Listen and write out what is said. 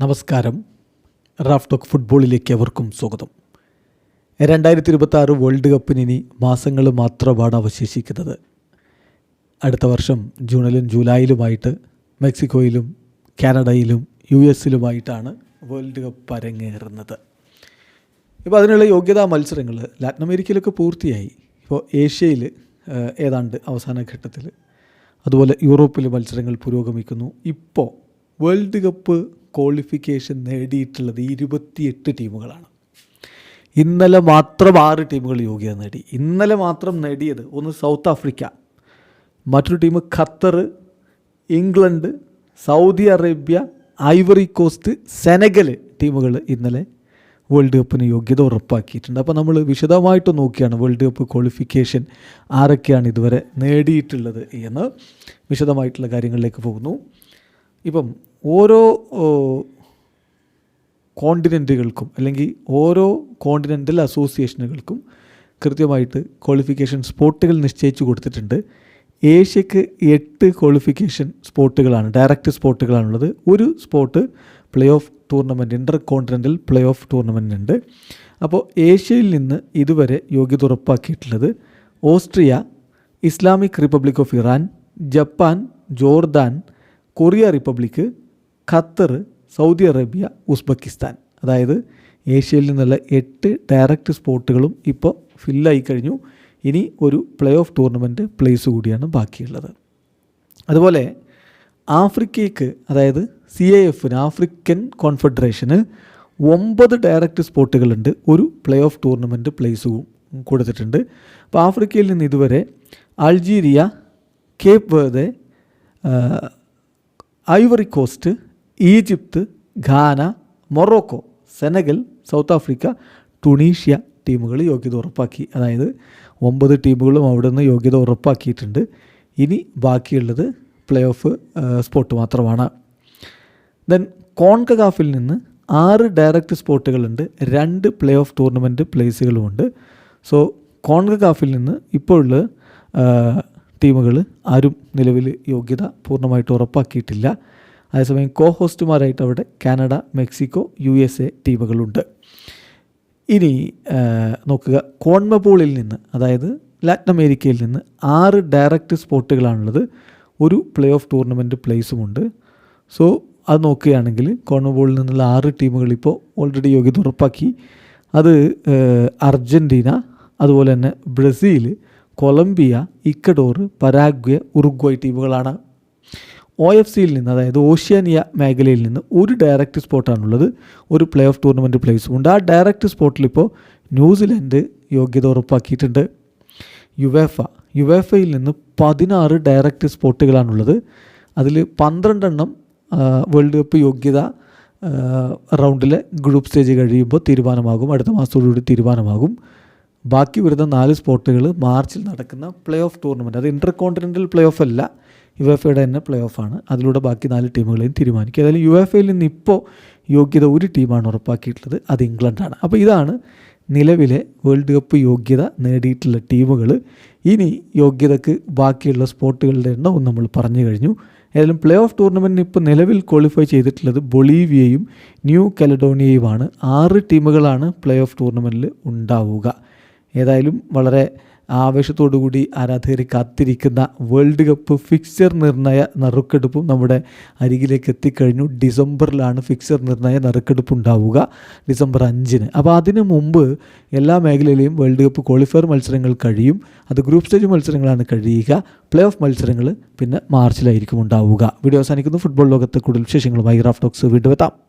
നമസ്കാരം. Raf talk ഫുട്ബോളിലേക്ക് അവർക്കും സ്വാഗതം. രണ്ടായിരത്തി ഇരുപത്തി ആറ് വേൾഡ് കപ്പിന് ഇനി മാസങ്ങൾ മാത്രമാണ് അവശേഷിക്കുന്നത്. അടുത്ത വർഷം ജൂണിലും ജൂലൈയിലുമായിട്ട് മെക്സിക്കോയിലും കാനഡയിലും യു എസിലുമായിട്ടാണ് വേൾഡ് കപ്പ് അരങ്ങേറുന്നത്. ഇപ്പോൾ അതിനുള്ള യോഗ്യതാ മത്സരങ്ങൾ ലാറ്റിൻ അമേരിക്കയിലൊക്കെ പൂർത്തിയായി. ഇപ്പോൾ ഏഷ്യയിൽ ഏതാണ്ട് അവസാന ഘട്ടത്തിൽ. അതുപോലെ യൂറോപ്പിൽ മത്സരങ്ങൾ പുരോഗമിക്കുന്നു. ഇപ്പോൾ വേൾഡ് കപ്പ് ക്വാളിഫിക്കേഷൻ നേടിയിട്ടുള്ളത് ഇരുപത്തിയെട്ട് ടീമുകളാണ്. ഇന്നലെ മാത്രം ആറ് ടീമുകൾ യോഗ്യത നേടി. ഇന്നലെ മാത്രം നേടിയത് ഒന്ന് സൗത്ത് ആഫ്രിക്ക മറ്റൊരു team Qatar England Saudi Arabia Ivory Coast Senegal ടീമുകൾ ഇന്നലെ വേൾഡ് കപ്പിന് യോഗ്യത ഉറപ്പാക്കിയിട്ടുണ്ട്. അപ്പോൾ നമ്മൾ വിശദമായിട്ട് നോക്കിയാണ് വേൾഡ് കപ്പ് ക്വാളിഫിക്കേഷൻ ആരൊക്കെയാണ് ഇതുവരെ നേടിയിട്ടുള്ളത് എന്ന് വിശദമായിട്ടുള്ള കാര്യങ്ങളിലേക്ക് പോകുന്നു. ഇപ്പം ഓരോ കോണ്ടിനെന്റുകൾക്കും അല്ലെങ്കിൽ ഓരോ കോണ്ടിനെന്റൽ അസോസിയേഷനുകൾക്കും കൃത്യമായിട്ട് ക്വാളിഫിക്കേഷൻ സ്പോട്ടുകൾ നിശ്ചയിച്ചു കൊടുത്തിട്ടുണ്ട്. ഏഷ്യക്ക് എട്ട് ക്വാളിഫിക്കേഷൻ സ്പോട്ടുകളാണ് ഡയറക്റ്റ് സ്പോട്ടുകളാണുള്ളത് ഒരു spot play off tournament intercontinental play off tournament ഉണ്ട്. അപ്പോൾ ഏഷ്യയിൽ നിന്ന് ഇതുവരെ യോഗ്യത ഉറപ്പാക്കിയിട്ടുള്ളത് Australia Islamic Republic of Iran Japan Jordan Korea Republic Qatar Saudi Arabia Uzbekistan. അതായത് ഏഷ്യയിൽ നിന്നുള്ള എട്ട് ഡയറക്റ്റ് സ്പോട്ടുകളും ഇപ്പോൾ ഫില്ലായി കഴിഞ്ഞു. ഇനി ഒരു പ്ലേ ഓഫ് ടൂർണമെന്റ് പ്ലേസ് കൂടിയാണ് ബാക്കിയുള്ളത്. അതുപോലെ ആഫ്രിക്കയ്ക്ക് അതായത് സി എ എഫിന് ആഫ്രിക്കൻ കോൺഫെഡറേഷന് ഒമ്പത് ഡയറക്റ്റ് സ്പോട്ടുകളുണ്ട്. ഒരു പ്ലേ ഓഫ് ടൂർണമെന്റ് പ്ലേസ് കൊടുത്തിട്ടുണ്ട്. അപ്പോൾ ആഫ്രിക്കയിൽ നിന്ന് ഇതുവരെ Algeria Cape Verde Ivory Coast Egypt Ghana Morocco Senegal South Africa Tunisia ടീമുകൾ യോഗ്യത ഉറപ്പാക്കി. അതായത് ഒമ്പത് ടീമുകളും അവിടെ നിന്ന് യോഗ്യത ഉറപ്പാക്കിയിട്ടുണ്ട്. ഇനി ബാക്കിയുള്ളത് പ്ലേ ഓഫ് സ്പോട്ട് മാത്രമാണ്. ദെൻ കോൺകഗാഫിൽ നിന്ന് ആറ് ഡയറക്റ്റ് സ്പോട്ടുകളുണ്ട് രണ്ട് പ്ലേ ഓഫ് ടൂർണമെന്റ് പ്ലേസുകളുമുണ്ട് സോ കോൺകഗാഫിൽ നിന്ന് ഇപ്പോഴുള്ള ടീമുകൾ ആരും നിലവിൽ യോഗ്യത പൂർണമായിട്ട് ഉറപ്പാക്കിയിട്ടില്ല. അതേസമയം കോ ഹോസ്റ്റുമാരായിട്ട് അവിടെ Canada Mexico U S A ടീമുകളുണ്ട്. ഇനി നോക്കുക. കോൺമബോളിൽ നിന്ന് അതായത് ലാറ്റിൻ അമേരിക്കയിൽ നിന്ന് ആറ് ഡയറക്റ്റ് സ്പോട്ടുകളാണുള്ളത്. ഒരു പ്ലേ ഓഫ് ടൂർണമെന്റ് പ്ലേസുമുണ്ട്. സോ അത് നോക്കുകയാണെങ്കിൽ കോൺമബോളിൽ നിന്നുള്ള ആറ് ടീമുകൾ ഇപ്പോൾ ഓൾറെഡി യോഗ്യത ഉറപ്പാക്കി. അത് അർജന്റീന അതുപോലെ തന്നെ Brazil Colombia Ecuador Paraguay Uruguay ടീമുകളാണ്. ഒ എഫ് സിയിൽ നിന്ന് അതായത് ഓഷ്യാനിയ മേഖലയിൽ നിന്ന് ഒരു ഡയറക്റ്റ് സ്പോട്ടാണുള്ളത്. ഒരു പ്ലേ ഓഫ് ടൂർണമെന്റ് പ്ലേസും ഉണ്ട്. ആ ഡയറക്റ്റ് സ്പോട്ടിൽ ഇപ്പോൾ ന്യൂസിലൻഡ് യോഗ്യത ഉറപ്പാക്കിയിട്ടുണ്ട്. യുവേഫ യുവേഫയിൽ നിന്ന് പതിനാറ് ഡയറക്റ്റ് സ്പോട്ടുകളാണുള്ളത്. അതിൽ പന്ത്രണ്ടെണ്ണം വേൾഡ് കപ്പ് യോഗ്യത റൗണ്ടിലെ ഗ്രൂപ്പ് സ്റ്റേജ് കഴിയുമ്പോൾ തീരുമാനമാകും. അടുത്ത മാസത്തോടുകൂടി തീരുമാനമാകും. ബാക്കി വരുന്ന നാല് സ്പോട്ടുകൾ മാർച്ചിൽ നടക്കുന്ന പ്ലേ ഓഫ് ടൂർണമെന്റ്. അത് ഇന്റർ കോണ്ടിനെന്റൽ പ്ലേ ഓഫ് അല്ല യു എഫ് എയുടെ തന്നെ പ്ലേ ഓഫ് ആണ്. അതിലൂടെ ബാക്കി നാല് ടീമുകളെയും തീരുമാനിക്കും. ഏതായാലും യു എഫ് എയിൽ നിന്ന് ഇപ്പോൾ യോഗ്യത ഒരു ടീമാണ് ഉറപ്പാക്കിയിട്ടുള്ളത് അത് ഇംഗ്ലണ്ടാണ്. അപ്പോൾ ഇതാണ് നിലവിലെ വേൾഡ് കപ്പ് യോഗ്യത നേടിയിട്ടുള്ള ടീമുകൾ. ഇനി യോഗ്യതക്ക് ബാക്കിയുള്ള സ്പോട്ടുകളുടെ എണ്ണവും നമ്മൾ പറഞ്ഞു കഴിഞ്ഞു. ഏതായാലും പ്ലേ ഓഫ് ടൂർണമെന്റിന് ഇപ്പോൾ നിലവിൽ ക്വാളിഫൈ ചെയ്തിട്ടുള്ളത് ബൊളീവിയയും ന്യൂ കലഡോണിയയുമാണ്. ആറ് ടീമുകളാണ് പ്ലേ ഓഫ് ടൂർണമെന്റിൽ ഉണ്ടാവുക. ഏതായാലും വളരെ ആവേശത്തോടു കൂടി ആരാധകർ കാത്തിരിക്കുന്ന വേൾഡ് കപ്പ് ഫിക്സർ നിർണയ നറുക്കെടുപ്പും നമ്മുടെ അരികിലേക്ക് എത്തിക്കഴിഞ്ഞു. ഡിസംബറിലാണ് ഫിക്സർ നിർണയ നറുക്കെടുപ്പ് ഉണ്ടാവുക ഡിസംബർ അഞ്ചിന്. അപ്പോൾ അതിനു മുമ്പ് എല്ലാ മേഖലയിലെയും വേൾഡ് കപ്പ് ക്വാളിഫയർ മത്സരങ്ങൾ കഴിയും. അത് ഗ്രൂപ്പ് സ്റ്റേജ് മത്സരങ്ങളാണ് കഴിയുക. പ്ലേ ഓഫ് മത്സരങ്ങൾ പിന്നെ മാർച്ചിലായിരിക്കും ഉണ്ടാവുക. വീഡിയോ അവസാനിക്കുന്നു. ഫുട്ബോൾ ലോകത്തെ കൂടുതൽ വിശേഷങ്ങളുമായി റാഫ് ടോക്സ് വീണ്ടും എത്താം.